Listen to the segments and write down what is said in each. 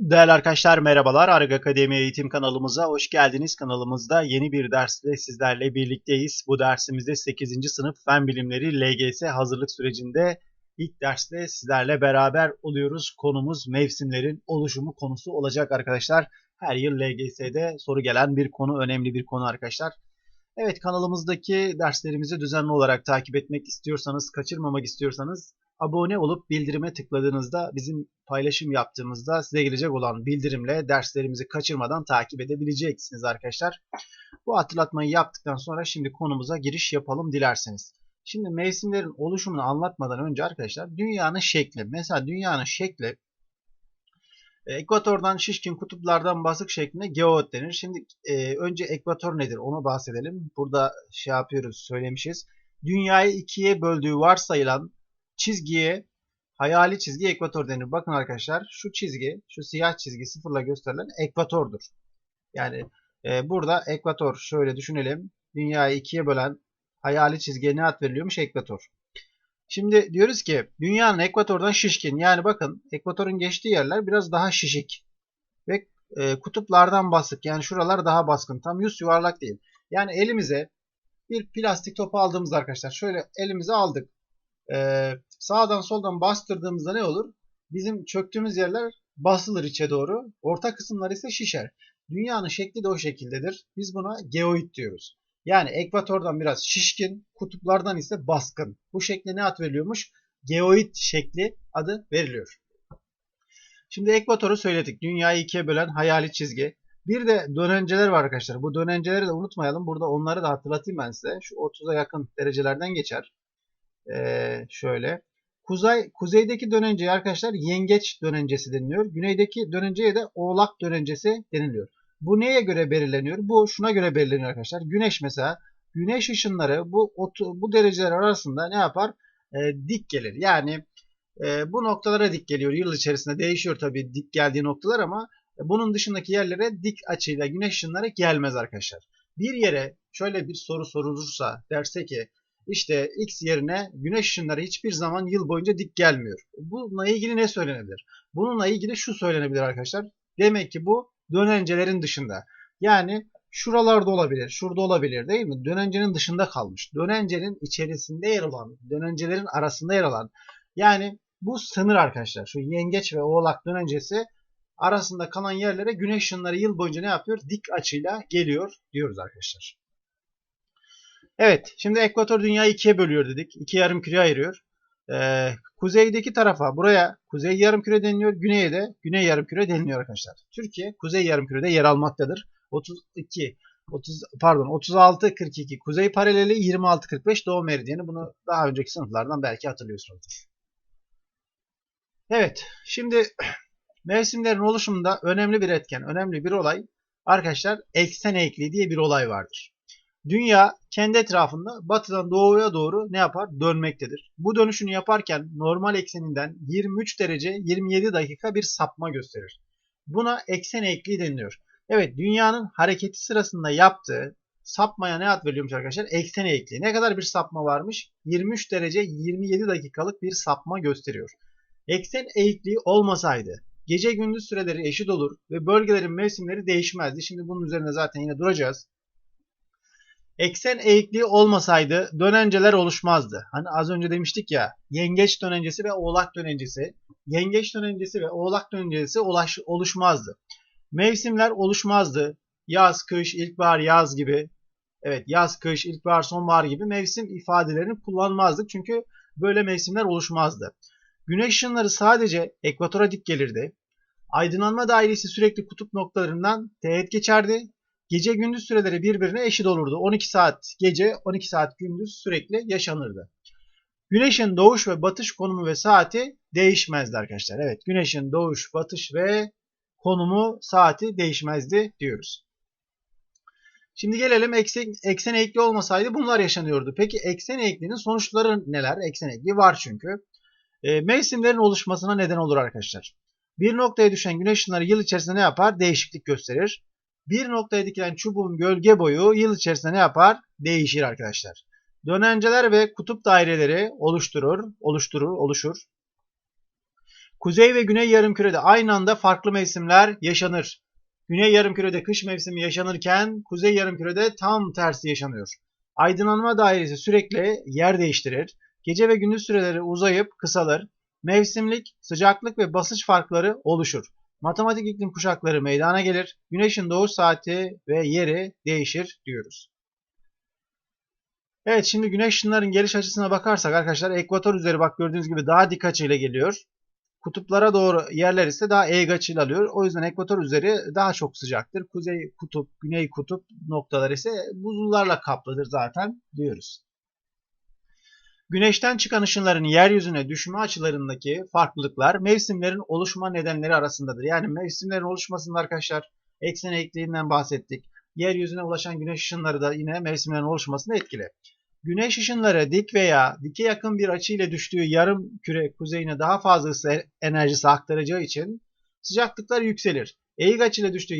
Değerli arkadaşlar merhabalar. Arag Akademi eğitim kanalımıza hoş geldiniz. Kanalımızda yeni bir dersle sizlerle birlikteyiz. Bu dersimizde 8. sınıf Fen Bilimleri LGS hazırlık sürecinde ilk derste sizlerle beraber oluyoruz. Konumuz mevsimlerin oluşumu konusu olacak arkadaşlar. Her yıl LGS'de soru gelen bir konu, önemli bir konu arkadaşlar. Evet kanalımızdaki derslerimizi düzenli olarak takip etmek istiyorsanız, kaçırmamak istiyorsanız abone olup bildirime tıkladığınızda bizim paylaşım yaptığımızda size gelecek olan bildirimle derslerimizi kaçırmadan takip edebileceksiniz arkadaşlar. Bu hatırlatmayı yaptıktan sonra şimdi konumuza giriş yapalım dilerseniz. Şimdi mevsimlerin oluşumunu anlatmadan önce arkadaşlar dünyanın şekli. Mesela dünyanın şekli e, ekvatordan şişkin kutuplardan basık şeklinde geoid denir. Şimdi e, önce ekvator nedir onu bahsedelim. Burada şey yapıyoruz söylemişiz. Dünyayı ikiye böldüğü varsayılan çizgiye hayali çizgi ekvator denir. Bakın arkadaşlar şu çizgi, şu siyah çizgi sıfırla gösterilen ekvatordur. Yani e, burada ekvator şöyle düşünelim. Dünyayı ikiye bölen hayali çizgiye ne ad veriliyormuş? Ekvator. Şimdi diyoruz ki dünyanın ekvatordan şişkin. Yani bakın ekvatorun geçtiği yerler biraz daha şişik. Ve e, kutuplardan basık. Yani şuralar daha baskın. Tam yüz yuvarlak değil. Yani elimize bir plastik topu aldığımız arkadaşlar. Şöyle elimize aldık e, sağdan soldan bastırdığımızda ne olur? Bizim çöktüğümüz yerler basılır içe doğru. Orta kısımlar ise şişer. Dünyanın şekli de o şekildedir. Biz buna geoid diyoruz. Yani ekvatordan biraz şişkin, kutuplardan ise baskın. Bu şekle ne ad veriliyormuş? Geoid şekli adı veriliyor. Şimdi ekvatoru söyledik. Dünyayı ikiye bölen hayali çizgi. Bir de dönenceler var arkadaşlar. Bu dönenceleri de unutmayalım. Burada onları da hatırlatayım ben size. Şu 30'a yakın derecelerden geçer. Ee, şöyle. Kuzey, kuzeydeki dönenceye arkadaşlar yengeç dönencesi deniliyor. Güneydeki dönenceye de oğlak dönencesi deniliyor. Bu neye göre belirleniyor? Bu şuna göre belirleniyor arkadaşlar. Güneş mesela güneş ışınları bu bu dereceler arasında ne yapar? E, dik gelir. Yani e, bu noktalara dik geliyor. Yıl içerisinde değişiyor tabii dik geldiği noktalar ama bunun dışındaki yerlere dik açıyla güneş ışınları gelmez arkadaşlar. Bir yere şöyle bir soru sorulursa derse ki işte X yerine güneş ışınları hiçbir zaman yıl boyunca dik gelmiyor. Bununla ilgili ne söylenebilir? Bununla ilgili şu söylenebilir arkadaşlar. Demek ki bu dönencelerin dışında. Yani şuralarda olabilir, şurada olabilir değil mi? Dönencenin dışında kalmış. Dönencenin içerisinde yer alan, dönencelerin arasında yer alan. Yani bu sınır arkadaşlar. Şu yengeç ve oğlak dönencesi arasında kalan yerlere güneş ışınları yıl boyunca ne yapıyor? Dik açıyla geliyor diyoruz arkadaşlar. Evet, şimdi ekvator dünyayı ikiye bölüyor dedik. İki yarım küre ayırıyor. Ee, kuzeydeki tarafa buraya kuzey yarım küre deniliyor. Güneye de güney yarım küre deniliyor arkadaşlar. Türkiye kuzey yarım kürede yer almaktadır. 32 30 pardon 36 42 kuzey paraleli 26 45 doğu meridyeni. Bunu daha önceki sınıflardan belki hatırlıyorsunuzdur. Evet, şimdi mevsimlerin oluşumunda önemli bir etken, önemli bir olay arkadaşlar eksen eğikliği diye bir olay vardır. Dünya kendi etrafında batıdan doğuya doğru ne yapar? Dönmektedir. Bu dönüşünü yaparken normal ekseninden 23 derece 27 dakika bir sapma gösterir. Buna eksen eğikliği deniliyor. Evet dünyanın hareketi sırasında yaptığı sapmaya ne ad veriliyormuş arkadaşlar? Eksen eğikliği. Ne kadar bir sapma varmış? 23 derece 27 dakikalık bir sapma gösteriyor. Eksen eğikliği olmasaydı gece gündüz süreleri eşit olur ve bölgelerin mevsimleri değişmezdi. Şimdi bunun üzerine zaten yine duracağız eksen eğikliği olmasaydı dönenceler oluşmazdı. Hani az önce demiştik ya yengeç dönencesi ve oğlak dönencesi. Yengeç dönencesi ve oğlak dönencesi ulaş, oluşmazdı. Mevsimler oluşmazdı. Yaz, kış, ilkbahar, yaz gibi. Evet yaz, kış, ilkbahar, sonbahar gibi mevsim ifadelerini kullanmazdık. Çünkü böyle mevsimler oluşmazdı. Güneş ışınları sadece ekvatora dik gelirdi. Aydınlanma dairesi sürekli kutup noktalarından teğet geçerdi Gece gündüz süreleri birbirine eşit olurdu. 12 saat gece, 12 saat gündüz sürekli yaşanırdı. Güneşin doğuş ve batış konumu ve saati değişmezdi arkadaşlar. Evet, güneşin doğuş, batış ve konumu, saati değişmezdi diyoruz. Şimdi gelelim eksen, eksen eğikliği olmasaydı bunlar yaşanıyordu. Peki eksen eğikliğinin sonuçları neler? Eksen eğikliği var çünkü. E, mevsimlerin oluşmasına neden olur arkadaşlar. Bir noktaya düşen güneş ışınları yıl içerisinde ne yapar? Değişiklik gösterir bir noktaya dikilen çubuğun gölge boyu yıl içerisinde ne yapar? Değişir arkadaşlar. Dönenceler ve kutup daireleri oluşturur, oluşturur, oluşur. Kuzey ve güney yarımkürede aynı anda farklı mevsimler yaşanır. Güney yarımkürede kış mevsimi yaşanırken kuzey yarımkürede tam tersi yaşanıyor. Aydınlanma dairesi sürekli yer değiştirir. Gece ve gündüz süreleri uzayıp kısalır. Mevsimlik, sıcaklık ve basınç farkları oluşur. Matematik iklim kuşakları meydana gelir. Güneşin doğuş saati ve yeri değişir diyoruz. Evet şimdi güneş ışınlarının geliş açısına bakarsak arkadaşlar ekvator üzeri bak gördüğünüz gibi daha dik açıyla geliyor. Kutuplara doğru yerler ise daha eğik açıyla alıyor. O yüzden ekvator üzeri daha çok sıcaktır. Kuzey kutup, güney kutup noktaları ise buzullarla kaplıdır zaten diyoruz. Güneşten çıkan ışınların yeryüzüne düşme açılarındaki farklılıklar mevsimlerin oluşma nedenleri arasındadır. Yani mevsimlerin oluşmasında arkadaşlar eksen eğikliğinden bahsettik. Yeryüzüne ulaşan güneş ışınları da yine mevsimlerin oluşmasını etkili. Güneş ışınları dik veya dike yakın bir açı ile düştüğü yarım küre kuzeyine daha fazla ısı enerjisi aktaracağı için sıcaklıklar yükselir. Eğik açı ile düştüğü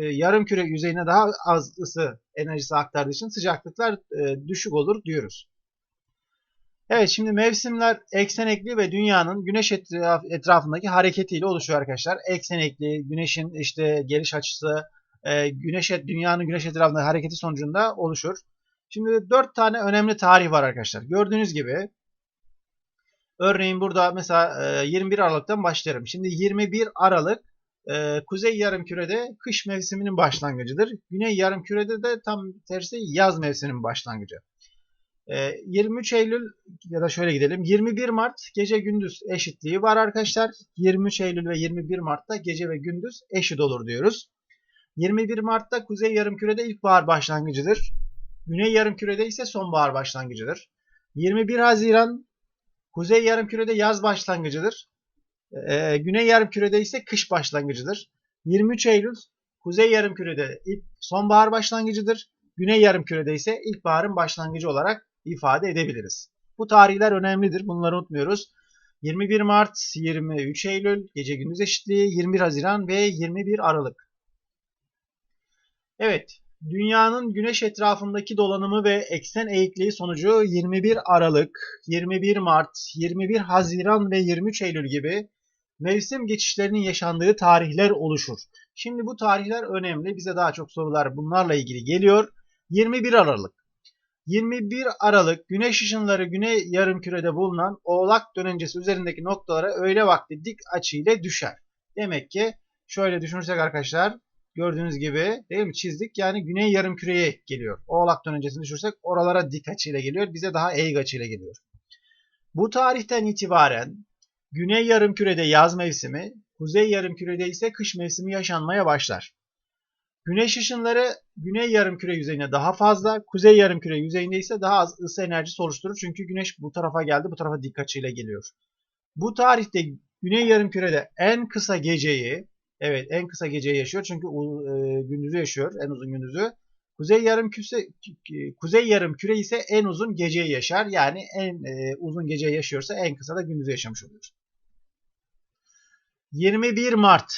yarım küre yüzeyine daha az ısı enerjisi aktardığı için sıcaklıklar e, düşük olur diyoruz. Evet şimdi mevsimler eksenekli ve dünyanın güneş etraf, etrafındaki hareketiyle oluşuyor arkadaşlar. Eksenekli, güneşin işte geliş açısı, e, güneş dünyanın güneş etrafındaki hareketi sonucunda oluşur. Şimdi dört tane önemli tarih var arkadaşlar. Gördüğünüz gibi örneğin burada mesela 21 e, Aralık'tan başlarım. Şimdi 21 Aralık e, Kuzey Yarımküre'de kış mevsiminin başlangıcıdır. Güney Yarımküre'de de tam tersi yaz mevsiminin başlangıcı. 23 e, Eylül ya da şöyle gidelim. 21 Mart gece gündüz eşitliği var arkadaşlar. 23 Eylül ve 21 Mart'ta gece ve gündüz eşit olur diyoruz. 21 Mart'ta Kuzey Yarımküre'de ilkbahar başlangıcıdır. Güney yarımkürede ise sonbahar başlangıcıdır. 21 Haziran Kuzey yarımkürede yaz başlangıcıdır. Ee, Güney yarımkürede ise kış başlangıcıdır. 23 Eylül Kuzey yarımkürede ilk sonbahar başlangıcıdır. Güney yarımkürede ise ilkbaharın başlangıcı olarak ifade edebiliriz. Bu tarihler önemlidir. Bunları unutmuyoruz. 21 Mart, 23 Eylül, gece gündüz eşitliği, 21 Haziran ve 21 Aralık. Evet, Dünyanın güneş etrafındaki dolanımı ve eksen eğikliği sonucu 21 Aralık, 21 Mart, 21 Haziran ve 23 Eylül gibi mevsim geçişlerinin yaşandığı tarihler oluşur. Şimdi bu tarihler önemli. Bize daha çok sorular bunlarla ilgili geliyor. 21 Aralık. 21 Aralık güneş ışınları güney yarımkürede bulunan oğlak dönencesi üzerindeki noktalara öğle vakti dik açı ile düşer. Demek ki şöyle düşünürsek arkadaşlar Gördüğünüz gibi değil mi çizdik. Yani güney yarım küreye geliyor. Oğlak'tan öncesini düşürsek oralara dik açıyla geliyor. Bize daha eğik açıyla geliyor. Bu tarihten itibaren güney yarım kürede yaz mevsimi, kuzey yarım kürede ise kış mevsimi yaşanmaya başlar. Güneş ışınları güney yarım küre yüzeyine daha fazla, kuzey yarım küre yüzeyinde ise daha az ısı enerjisi oluşturur. Çünkü güneş bu tarafa geldi, bu tarafa dik açıyla geliyor. Bu tarihte güney yarım kürede en kısa geceyi Evet en kısa geceyi yaşıyor çünkü e, gündüzü yaşıyor en uzun gündüzü. Kuzey yarım küre kuzey yarım küre ise en uzun geceyi yaşar. Yani en e, uzun geceyi yaşıyorsa en kısa da gündüzü yaşamış oluyor. 21 Mart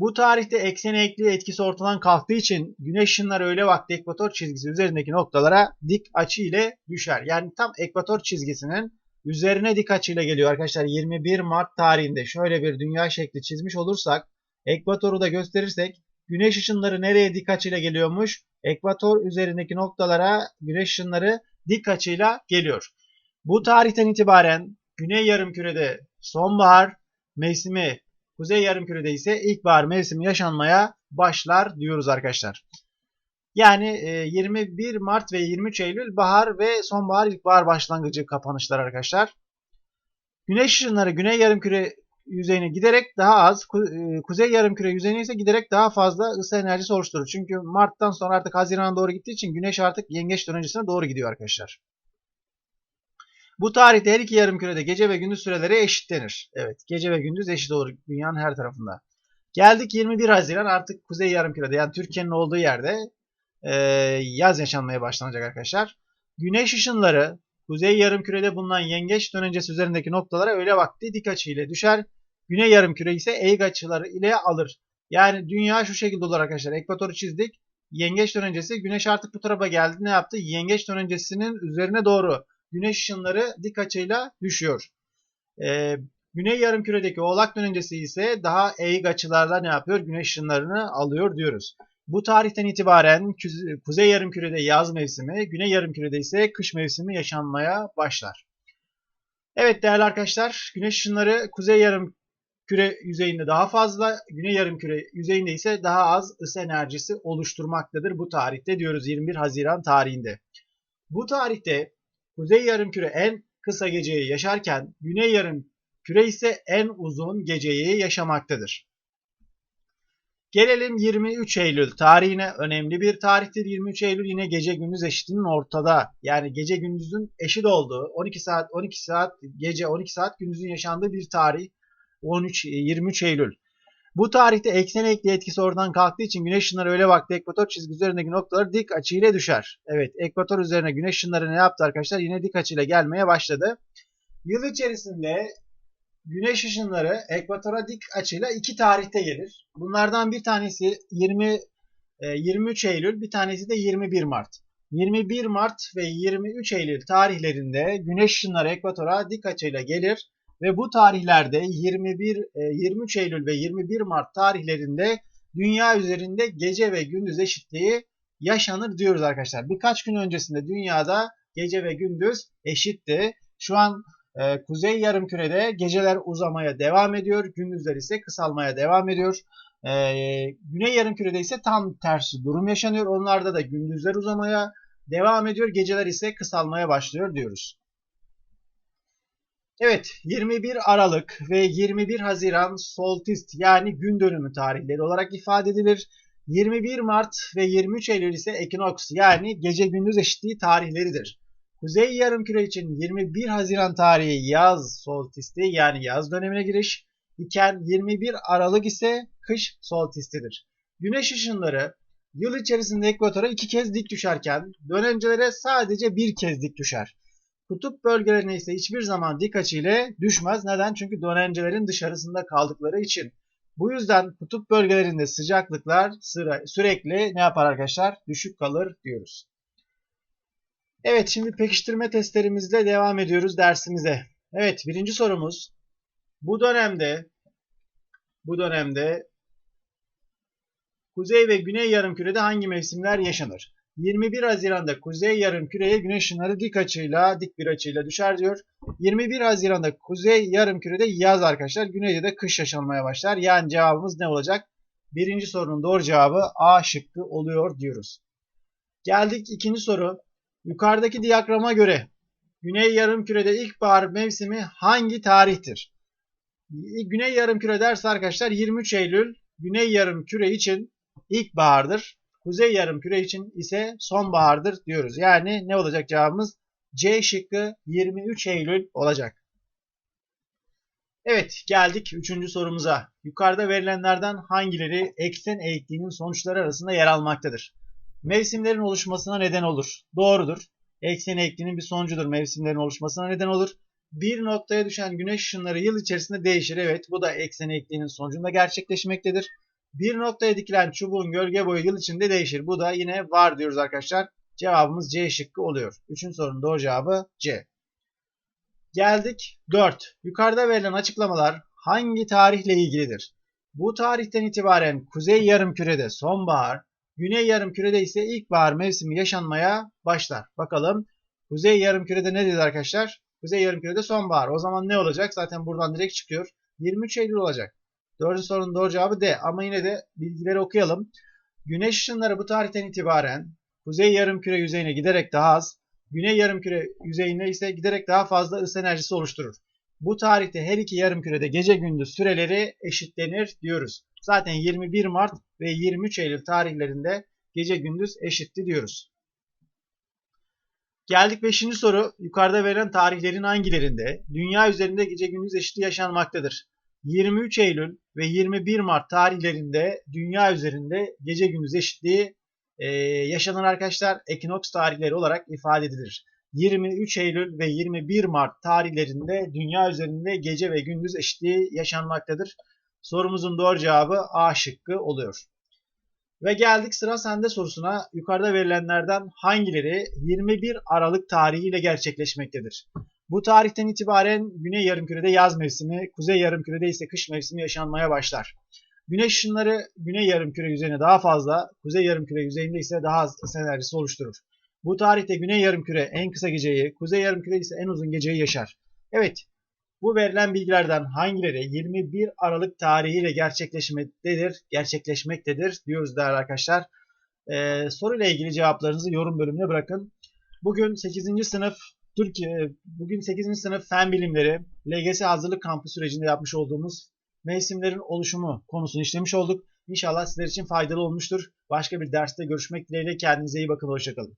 bu tarihte eksen eğikliği etkisi ortadan kalktığı için güneş ışınları öğle vakti ekvator çizgisi üzerindeki noktalara dik açı ile düşer. Yani tam ekvator çizgisinin üzerine dik açı ile geliyor arkadaşlar. 21 Mart tarihinde şöyle bir dünya şekli çizmiş olursak Ekvatoru da gösterirsek güneş ışınları nereye dik açıyla geliyormuş? Ekvator üzerindeki noktalara güneş ışınları dik açıyla geliyor. Bu tarihten itibaren Güney Yarımküre'de sonbahar mevsimi, Kuzey Yarımküre'de ise ilkbahar mevsimi yaşanmaya başlar diyoruz arkadaşlar. Yani 21 e, Mart ve 23 Eylül bahar ve sonbahar ilkbahar başlangıcı kapanışlar arkadaşlar. Güneş ışınları Güney Yarımküre yüzeyine giderek daha az, e, kuzey yarımküre yüzeyine ise giderek daha fazla ısı enerjisi oluşturur. Çünkü Mart'tan sonra artık Haziran'a doğru gittiği için Güneş artık yengeç dönencesine doğru gidiyor arkadaşlar. Bu tarihte her iki yarımkürede gece ve gündüz süreleri eşitlenir. Evet, gece ve gündüz eşit olur dünyanın her tarafında. Geldik 21 Haziran artık kuzey yarımkürede yani Türkiye'nin olduğu yerde e, yaz yaşanmaya başlanacak arkadaşlar. Güneş ışınları kuzey yarımkürede bulunan yengeç dönencesi üzerindeki noktalara öyle vakti dik açı ile düşer. Güney yarımküre ise eğik açıları ile alır. Yani dünya şu şekilde olur arkadaşlar. Ekvatoru çizdik. Yengeç dönencesi. Güneş artık bu tarafa geldi. Ne yaptı? Yengeç dönencesinin üzerine doğru güneş ışınları dik açıyla düşüyor. Ee, Güney yarımküredeki oğlak dönencesi ise daha eğik açılarla ne yapıyor? Güneş ışınlarını alıyor diyoruz. Bu tarihten itibaren kuzey yarımkürede yaz mevsimi, güney yarımkürede ise kış mevsimi yaşanmaya başlar. Evet değerli arkadaşlar, güneş ışınları kuzey yarım küre yüzeyinde daha fazla, güney yarım küre yüzeyinde ise daha az ısı enerjisi oluşturmaktadır bu tarihte diyoruz 21 Haziran tarihinde. Bu tarihte kuzey yarım küre en kısa geceyi yaşarken güney yarım küre ise en uzun geceyi yaşamaktadır. Gelelim 23 Eylül tarihine. Önemli bir tarihtir 23 Eylül yine gece gündüz eşitliğinin ortada. Yani gece gündüzün eşit olduğu 12 saat 12 saat gece 12 saat gündüzün yaşandığı bir tarih. 13 23 Eylül. Bu tarihte eksen ekli etkisi oradan kalktığı için güneş ışınları öyle vakti ekvator çizgi üzerindeki noktalar dik açıyla düşer. Evet ekvator üzerine güneş ışınları ne yaptı arkadaşlar? Yine dik açıyla gelmeye başladı. Yıl içerisinde güneş ışınları ekvatora dik açıyla iki tarihte gelir. Bunlardan bir tanesi 20 23 e, Eylül, bir tanesi de 21 Mart. 21 Mart ve 23 Eylül tarihlerinde güneş ışınları ekvatora dik açıyla gelir ve bu tarihlerde 21 23 e, Eylül ve 21 Mart tarihlerinde dünya üzerinde gece ve gündüz eşitliği yaşanır diyoruz arkadaşlar. Birkaç gün öncesinde dünyada gece ve gündüz eşitti. Şu an e, kuzey yarımkürede geceler uzamaya devam ediyor, gündüzler ise kısalmaya devam ediyor. E, güney yarımkürede ise tam tersi durum yaşanıyor. Onlarda da gündüzler uzamaya devam ediyor, geceler ise kısalmaya başlıyor diyoruz. Evet 21 Aralık ve 21 Haziran soltist yani gün dönümü tarihleri olarak ifade edilir. 21 Mart ve 23 Eylül ise ekinoks yani gece gündüz eşitliği tarihleridir. Kuzey yarımküre için 21 Haziran tarihi yaz solstisti yani yaz dönemine giriş iken 21 Aralık ise kış solstistidir. Güneş ışınları yıl içerisinde ekvatora iki kez dik düşerken dönencelere sadece bir kez dik düşer. Kutup bölgelerine ise hiçbir zaman dik açı ile düşmez. Neden? Çünkü dönencelerin dışarısında kaldıkları için. Bu yüzden kutup bölgelerinde sıcaklıklar sıra, sürekli ne yapar arkadaşlar? Düşük kalır diyoruz. Evet şimdi pekiştirme testlerimizle devam ediyoruz dersimize. Evet birinci sorumuz. Bu dönemde bu dönemde Kuzey ve Güney yarımkürede hangi mevsimler yaşanır? 21 Haziran'da kuzey yarım küreye güneş ışınları dik açıyla, dik bir açıyla düşer diyor. 21 Haziran'da kuzey yarım kürede yaz arkadaşlar. Güneyde de kış yaşanmaya başlar. Yani cevabımız ne olacak? Birinci sorunun doğru cevabı A şıkkı oluyor diyoruz. Geldik ikinci soru. Yukarıdaki diyagrama göre Güney yarımkürede ilkbahar mevsimi hangi tarihtir? Güney yarımküre derse arkadaşlar 23 Eylül Güney yarımküre için ilkbahardır. Kuzey yarım küre için ise sonbahardır diyoruz. Yani ne olacak cevabımız? C şıkkı 23 Eylül olacak. Evet geldik 3. sorumuza. Yukarıda verilenlerden hangileri eksen eğikliğinin sonuçları arasında yer almaktadır? Mevsimlerin oluşmasına neden olur. Doğrudur. Eksen eğikliğinin bir sonucudur. Mevsimlerin oluşmasına neden olur. Bir noktaya düşen güneş ışınları yıl içerisinde değişir. Evet bu da eksen eğikliğinin sonucunda gerçekleşmektedir. Bir noktaya dikilen çubuğun gölge boyu yıl içinde değişir. Bu da yine var diyoruz arkadaşlar. Cevabımız C şıkkı oluyor. Üçüncü sorunun doğru cevabı C. Geldik 4. Yukarıda verilen açıklamalar hangi tarihle ilgilidir? Bu tarihten itibaren kuzey yarımkürede sonbahar, güney yarımkürede ise ilkbahar mevsimi yaşanmaya başlar. Bakalım kuzey yarımkürede ne dedi arkadaşlar? Kuzey yarımkürede sonbahar. O zaman ne olacak? Zaten buradan direkt çıkıyor. 23 Eylül olacak. Dördüncü sorunun doğru cevabı D. Ama yine de bilgileri okuyalım. Güneş ışınları bu tarihten itibaren kuzey yarımküre yüzeyine giderek daha az, güney yarımküre yüzeyine ise giderek daha fazla ısı enerjisi oluşturur. Bu tarihte her iki yarımkürede gece gündüz süreleri eşitlenir diyoruz. Zaten 21 Mart ve 23 Eylül tarihlerinde gece gündüz eşitti diyoruz. Geldik 5. soru. Yukarıda verilen tarihlerin hangilerinde dünya üzerinde gece gündüz eşitliği yaşanmaktadır? 23 Eylül ve 21 Mart tarihlerinde dünya üzerinde gece gündüz eşitliği e, yaşanan arkadaşlar ekinoks tarihleri olarak ifade edilir. 23 Eylül ve 21 Mart tarihlerinde dünya üzerinde gece ve gündüz eşitliği yaşanmaktadır. Sorumuzun doğru cevabı A şıkkı oluyor. Ve geldik sıra sende sorusuna. Yukarıda verilenlerden hangileri 21 Aralık tarihiyle gerçekleşmektedir? Bu tarihten itibaren Güney Yarımküre'de yaz mevsimi, Kuzey Yarımküre'de ise kış mevsimi yaşanmaya başlar. Güneş ışınları Güney Yarımküre yüzeyine daha fazla, Kuzey Yarımküre yüzeyinde ise daha az ısı enerjisi oluşturur. Bu tarihte Güney Yarımküre en kısa geceyi, Kuzey Yarımküre ise en uzun geceyi yaşar. Evet, bu verilen bilgilerden hangileri 21 Aralık tarihiyle gerçekleşmektedir, gerçekleşmektedir diyoruz değerli arkadaşlar. Ee, soruyla ilgili cevaplarınızı yorum bölümüne bırakın. Bugün 8. sınıf Türkiye bugün 8. sınıf fen bilimleri LGS hazırlık kampı sürecinde yapmış olduğumuz mevsimlerin oluşumu konusunu işlemiş olduk. İnşallah sizler için faydalı olmuştur. Başka bir derste görüşmek dileğiyle kendinize iyi bakın. Hoşçakalın.